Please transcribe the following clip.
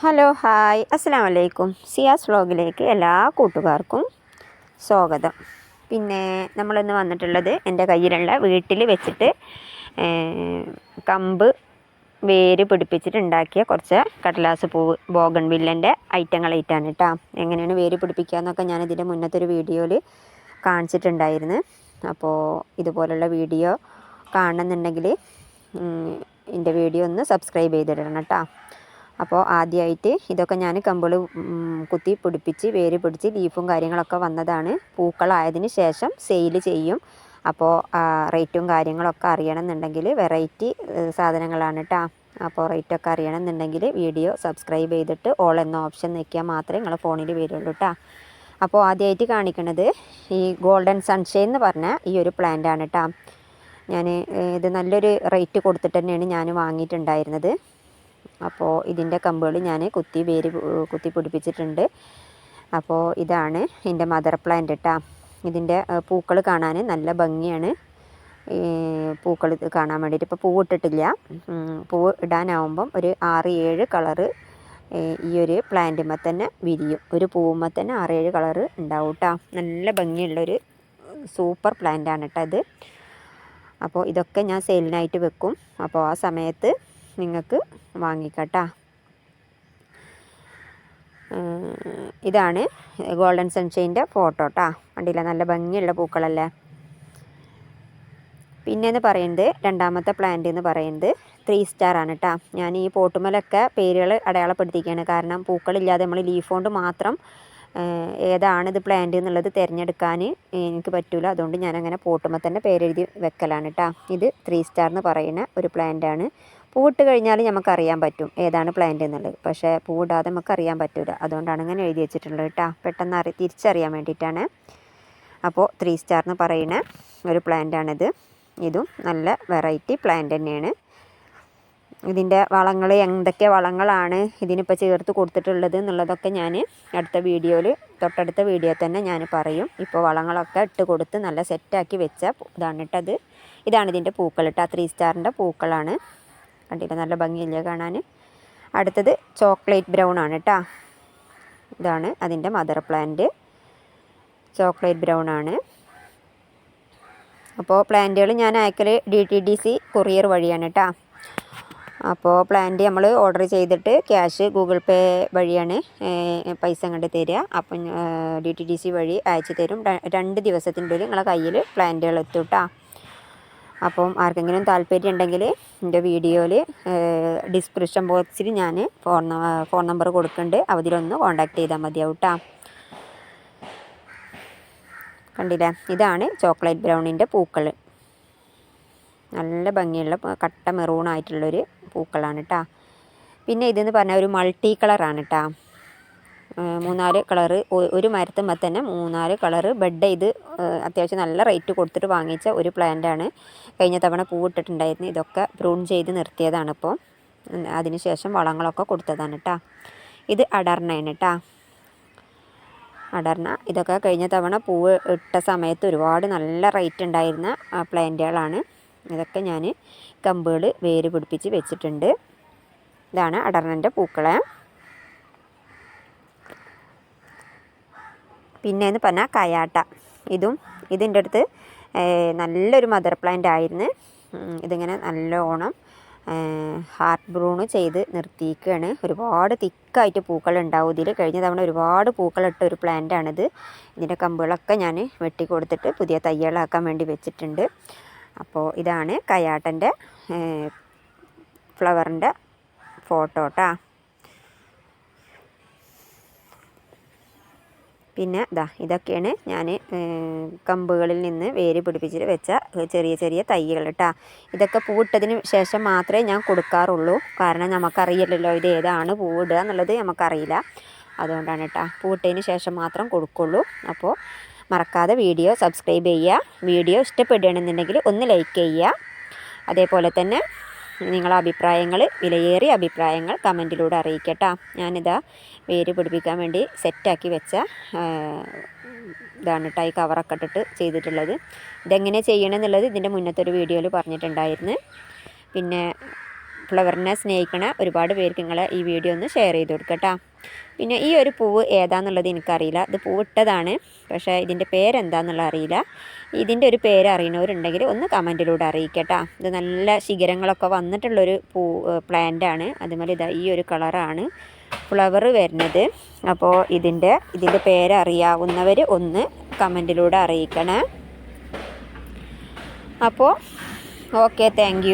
Hello hi. അസ്സാം വലൈക്കും സിയാസ് വ്ളോഗിലേക്ക് എല്ലാ കൂട്ടുകാർക്കും സ്വാഗതം. പിന്നെ നമ്മളിന്ന് വന്നിട്ടുള്ളത് എന്റെ കയ്യിലുള്ള വീട്ടിൽ വെച്ചിട്ട് കമ്പ് വേര് പിടിപ്പിച്ചിട്ട് ഉണ്ടാക്കിയ കുറച്ച് കടലാസ് പൂവ് ബോഗൺ വില്ലന്റെ ഐറ്റങ്ങളായിട്ടാണ് കേട്ടോ എങ്ങനെയാണ് വേര് പിടിപ്പിക്കുക എന്നൊക്കെ ഞാൻ ഇതിന്റെ മുന്നത്തെ ഒരു വീഡിയോയിൽ കാണിച്ചിട്ടുണ്ടായിരുന്നു. അപ്പോൾ ഇതുപോലുള്ള വീഡിയോ കാണണമെന്നുണ്ടെങ്കിൽ എന്റെ വീഡിയോ ഒന്ന് സബ്സ്ക്രൈബ് ചെയ്തിടണം കേട്ടോ അപ്പോൾ ആദ്യമായിട്ട് ഇതൊക്കെ ഞാൻ കമ്പിൾ കുത്തി പിടിപ്പിച്ച് വേര് പിടിച്ച് ലീഫും കാര്യങ്ങളൊക്കെ വന്നതാണ്. പൂക്കളായതിന് ശേഷം സെയിൽ ചെയ്യും. അപ്പോൾ റേറ്റും കാര്യങ്ങളൊക്കെ അറിയണമെന്നുണ്ടെങ്കിൽ വെറൈറ്റി സാധനങ്ങളാണ് കേട്ടോ അപ്പോൾ റേറ്റൊക്കെ അറിയണമെന്നുണ്ടെങ്കിൽ വീഡിയോ സബ്സ്ക്രൈബ് ചെയ്തിട്ട് ഓൾ എന്ന ഓപ്ഷൻ നിൽക്കിയാൽ മാത്രമേ നിങ്ങളെ ഫോണിൽ വരുള്ളൂ കേട്ടോ അപ്പോൾ ആദ്യമായിട്ട് കാണിക്കുന്നത് ഈ ഗോൾഡൻ സൺഷൈൻ എന്ന് പറഞ്ഞ ഈ ഒരു പ്ലാന്റ് ആണ് കേട്ടോ ഞാൻ ഇത് നല്ലൊരു റേറ്റ് കൊടുത്തിട്ട് തന്നെയാണ് ഞാൻ വാങ്ങിയിട്ടുണ്ടായിരുന്നത്. അപ്പോൾ ഇതിന്റെ കമ്പുകൾ ഞാൻ കുത്തി വേര് കുത്തി പിടിപ്പിച്ചിട്ടുണ്ട്. അപ്പോൾ ഇതാണ് എന്റെ മദർ പ്ലാന്റ് കേട്ടോ ഇതിന്റെ പൂക്കൾ കാണാൻ നല്ല ഭംഗിയാണ്. പൂക്കൾ കാണാൻ വേണ്ടിയിട്ട് ഇപ്പോൾ പൂവിട്ടിട്ടില്ല. പൂവ് ഇടാനാവുമ്പം ഒരു ആറ് ഏഴ് കളറ് ഈ ഒരു പ്ലാന്റുമ്മ തന്നെ വിരിയും. ഒരു പൂവുമ്മ തന്നെ ആറ് ഏഴ് കളറ് ഉണ്ടാവും കേട്ടോ നല്ല ഭംഗിയുള്ളൊരു സൂപ്പർ പ്ലാന്റ് ആണ് കേട്ടോ ഇത്. അപ്പോൾ ഇതൊക്കെ ഞാൻ സെയിലിനായിട്ട് വെക്കും. അപ്പോൾ ആ സമയത്ത് നിങ്ങൾക്ക് വാങ്ങിക്കട്ടാ. ഇതാണ് ഗോൾഡൻ സൺഷൈന്റെ ഫോട്ടോ കേട്ടോ കണ്ടില്ല? നല്ല ഭംഗിയുള്ള പൂക്കളല്ലേ? പിന്നെന്ന് പറയുന്നത് രണ്ടാമത്തെ പ്ലാന്റ് എന്ന് പറയുന്നത് ത്രീ സ്റ്റാർ ആണ് കേട്ടോ ഞാൻ ഈ പോട്ടുമലൊക്കെ പേരുകൾ അടയാളപ്പെടുത്തിക്കുകയാണ് കാരണം പൂക്കളില്ലാതെ നമ്മൾ ലീഫ് കൊണ്ട് മാത്രം ഏതാണ് ഇത് പ്ലാന്റ് എന്നുള്ളത് തിരഞ്ഞെടുക്കാൻ എനിക്ക് പറ്റൂല. അതുകൊണ്ട് ഞാനങ്ങനെ പോട്ടുമ്പോൾ തന്നെ പേരെഴുതി വെക്കലാണ് കേട്ടോ ഇത് ത്രീ സ്റ്റാർ എന്ന് പറയുന്ന ഒരു പ്ലാന്റ് ആണ്. പൂവിട്ട് കഴിഞ്ഞാൽ നമുക്കറിയാൻ പറ്റും ഏതാണ് പ്ലാന്റ് എന്നുള്ളത്. പക്ഷേ പൂവിടാതെ നമുക്ക് അറിയാൻ പറ്റില്ല അതുകൊണ്ടാണ് അങ്ങനെ എഴുതി വെച്ചിട്ടുള്ളത് കേട്ടോ. പെട്ടെന്ന് അറി തിരിച്ചറിയാൻ വേണ്ടിയിട്ടാണ്. അപ്പോൾ ത്രീ സ്റ്റാർ എന്ന് പറയുന്ന ഒരു പ്ലാന്റാണിത് ഇതും നല്ല വെറൈറ്റി പ്ലാന്റ് തന്നെയാണ്. ഇതിന്റെ വളങ്ങൾ എന്തൊക്കെ വളങ്ങളാണ് ഇതിനിപ്പോൾ ചേർത്ത് കൊടുത്തിട്ടുള്ളത് എന്നുള്ളതൊക്കെ ഞാൻ അടുത്ത വീഡിയോയിൽ തൊട്ടടുത്ത വീഡിയോ തന്നെ ഞാൻ പറയും. ഇപ്പോൾ വളങ്ങളൊക്കെ ഇട്ട് കൊടുത്ത് നല്ല സെറ്റാക്കി വെച്ച ഇതാണ് ഇട്ടത് ഇതാണ് ഇതിന്റെ പൂക്കൾ ഇട്ട ത്രീ സ്റ്റാറിന്റെ പൂക്കളാണ്. കണ്ടില്ല? നല്ല ഭംഗിയില്ലേ കാണാൻ അടുത്തത് ചോക്ലേറ്റ് ബ്രൗൺ ആണ് കേട്ടോ ഇതാണ് അതിന്റെ മദർ പ്ലാന്റ്. ചോക്ലേറ്റ് ബ്രൗൺ ആണ്. അപ്പോൾ പ്ലാന്റുകൾ ഞാൻ അയക്കൽ D T D C courier വഴിയാണ് കേട്ടോ അപ്പോൾ പ്ലാന്റ് നമ്മൾ ഓർഡർ ചെയ്തിട്ട് ക്യാഷ് ഗൂഗിൾ പേ വഴിയാണ് പൈസ കണ്ട് തരിക അപ്പം ഡി ടി ഡി സി വഴി അയച്ചു തരും. രണ്ട് ദിവസത്തിന്റെ ഉള്ളിൽ നിങ്ങളെ കയ്യിൽ പ്ലാന്റുകൾ എത്തും കേട്ടോ അപ്പം ആർക്കെങ്കിലും താല്പര്യം ഉണ്ടെങ്കിൽ എന്റെ വീഡിയോയിൽ ഡിസ്ക്രിപ്ഷൻ ബോക്സിൽ ഞാൻ ഫോൺ ഫോൺ നമ്പർ കൊടുക്കുന്നുണ്ട്. അതിലൊന്ന് കോൺടാക്ട് ചെയ്താൽ മതിയാവും കണ്ടില്ലേ? ഇതാണ് ചോക്ലേറ്റ് ബ്രൗണിന്റെ പൂക്കൾ നല്ല ഭംഗിയുള്ള കട്ട മെറൂൺ ആയിട്ടുള്ളൊരു പൂക്കളാണ് കേട്ടോ പിന്നെ ഇതെന്ന് പറഞ്ഞാൽ ഒരു മൾട്ടി കളറാണ് കേട്ടോ മൂന്നാൽ കളറ് ഒരു മരത്തുമ്പോൾ തന്നെ മൂന്നാൽ കളറ്. ബെഡ് ചെയ്ത് അത്യാവശ്യം നല്ല റേറ്റ് കൊടുത്തിട്ട് വാങ്ങിച്ച ഒരു പ്ലാന്റ് ആണ്. കഴിഞ്ഞ തവണ പൂവിട്ടിട്ടുണ്ടായിരുന്നു ഇതൊക്കെ പ്രൂൺ ചെയ്ത് നിർത്തിയതാണ് ഇപ്പോൾ അതിനുശേഷം വളങ്ങളൊക്കെ കൊടുത്തതാണ് കേട്ടോ ഇത് അടർണയാണ് കേട്ടോ അടർണ ഇതൊക്കെ കഴിഞ്ഞ തവണ പൂവ് ഇട്ട സമയത്ത് ഒരുപാട് നല്ല റേറ്റ് ഉണ്ടായിരുന്ന പ്ലാന്റുകളാണ് ഇതൊക്കെ ഞാൻ കമ്പുകൾ വേര് പിടിപ്പിച്ച് വെച്ചിട്ടുണ്ട്. ഇതാണ് അടർണന്റെ പൂക്കളെ. പിന്നെന്ന് പറഞ്ഞാൽ കയാട്ട. ഇതും ഇതിന്റെ അടുത്ത് നല്ലൊരു മദർ പ്ലാന്റ് ആയിരുന്നു. ഇതിങ്ങനെ നല്ലോണം ഹാർട്ട് ബ്രൂണ് ചെയ്ത് നിർത്തിയിരിക്കുകയാണ്. ഒരുപാട് തിക്കായിട്ട് പൂക്കൾ ഉണ്ടാവും. ഇതിൽ കഴിഞ്ഞ തവണ ഒരുപാട് പൂക്കളിട്ട ഒരു പ്ലാന്റാണിത് ഇതിന്റെ കമ്പുകളൊക്കെ ഞാൻ വെട്ടി കൊടുത്തിട്ട് പുതിയ തയ്യലാക്കാൻ വേണ്ടി വെച്ചിട്ടുണ്ട്. അപ്പോൾ ഇതാണ് കയാട്ടന്റെ ഫ്ലവറിന്റെ ഫോട്ടോ കേട്ടോ പിന്നെ ദാ ഇതൊക്കെയാണ് ഞാൻ കമ്പുകളിൽ നിന്ന് വേര് പിടിപ്പിച്ചിട്ട് വെച്ച ചെറിയ ചെറിയ തൈകൾ കേട്ടോ ഇതൊക്കെ പൂവിട്ടതിന് ശേഷം മാത്രമേ ഞാൻ കൊടുക്കാറുള്ളൂ. കാരണം നമുക്കറിയില്ലല്ലോ ഇത് ഏതാണ് പൂവിടുക എന്നുള്ളത് നമുക്കറിയില്ല. അതുകൊണ്ടാണ് കേട്ടോ പൂവിട്ടതിന് ശേഷം മാത്രം കൊടുക്കുള്ളൂ. അപ്പോൾ മറക്കാതെ വീഡിയോ സബ്സ്ക്രൈബ് ചെയ്യുക. വീഡിയോ ഇഷ്ടപ്പെടുകയാണെന്നുണ്ടെങ്കിൽ ഒന്ന് ലൈക്ക് ചെയ്യുക. അതേപോലെ തന്നെ നിങ്ങളെ അഭിപ്രായങ്ങൾ വിലയേറിയ അഭിപ്രായങ്ങൾ കമന്റിലൂടെ അറിയിക്കട്ടോ. ഞാനിതാ വേര് പിടിപ്പിക്കാൻ വേണ്ടി സെറ്റാക്കി വെച്ച ഇതാണ് ഈ കവറൊക്കെ ഇട്ടിട്ട് ചെയ്തിട്ടുള്ളത്. ഇതെങ്ങനെ ചെയ്യണമെന്നുള്ളത് ഇതിന്റെ മുന്നത്തെ ഒരു വീഡിയോയിൽ പറഞ്ഞിട്ടുണ്ടായിരുന്നു. പിന്നെ ഫ്ലവറിനെ സ്നേഹിക്കണ ഒരുപാട് പേർക്ക് നിങ്ങളെ ഈ വീഡിയോ ഒന്ന് ഷെയർ ചെയ്ത് കൊടുക്കട്ടോ. പിന്നെ ഈ ഒരു പൂവ് ഏതാന്നുള്ളത് എനിക്കറിയില്ല. ഇത് പൂവിട്ടതാണ്. പക്ഷേ ഇതിന്റെ പേരെന്താന്നുള്ളത് അറിയില്ല. ഇതിന്റെ ഒരു പേര് അറിയണവരുണ്ടെങ്കിൽ ഒന്ന് കമന്റിലൂടെ അറിയിക്കട്ടാ. ഇത് നല്ല ശിഖരങ്ങളൊക്കെ വന്നിട്ടുള്ളൊരു പൂ പ്ലാന്റാണ്. അതുപോലെ ഇതാ ഈ ഒരു കളറാണ് ഫ്ലവർ വരുന്നത്. അപ്പോൾ ഇതിന്റെ ഇതിന്റെ പേരറിയാവുന്നവർ ഒന്ന് കമന്റിലൂടെ അറിയിക്കണേ. അപ്പോൾ ഓക്കെ താങ്ക്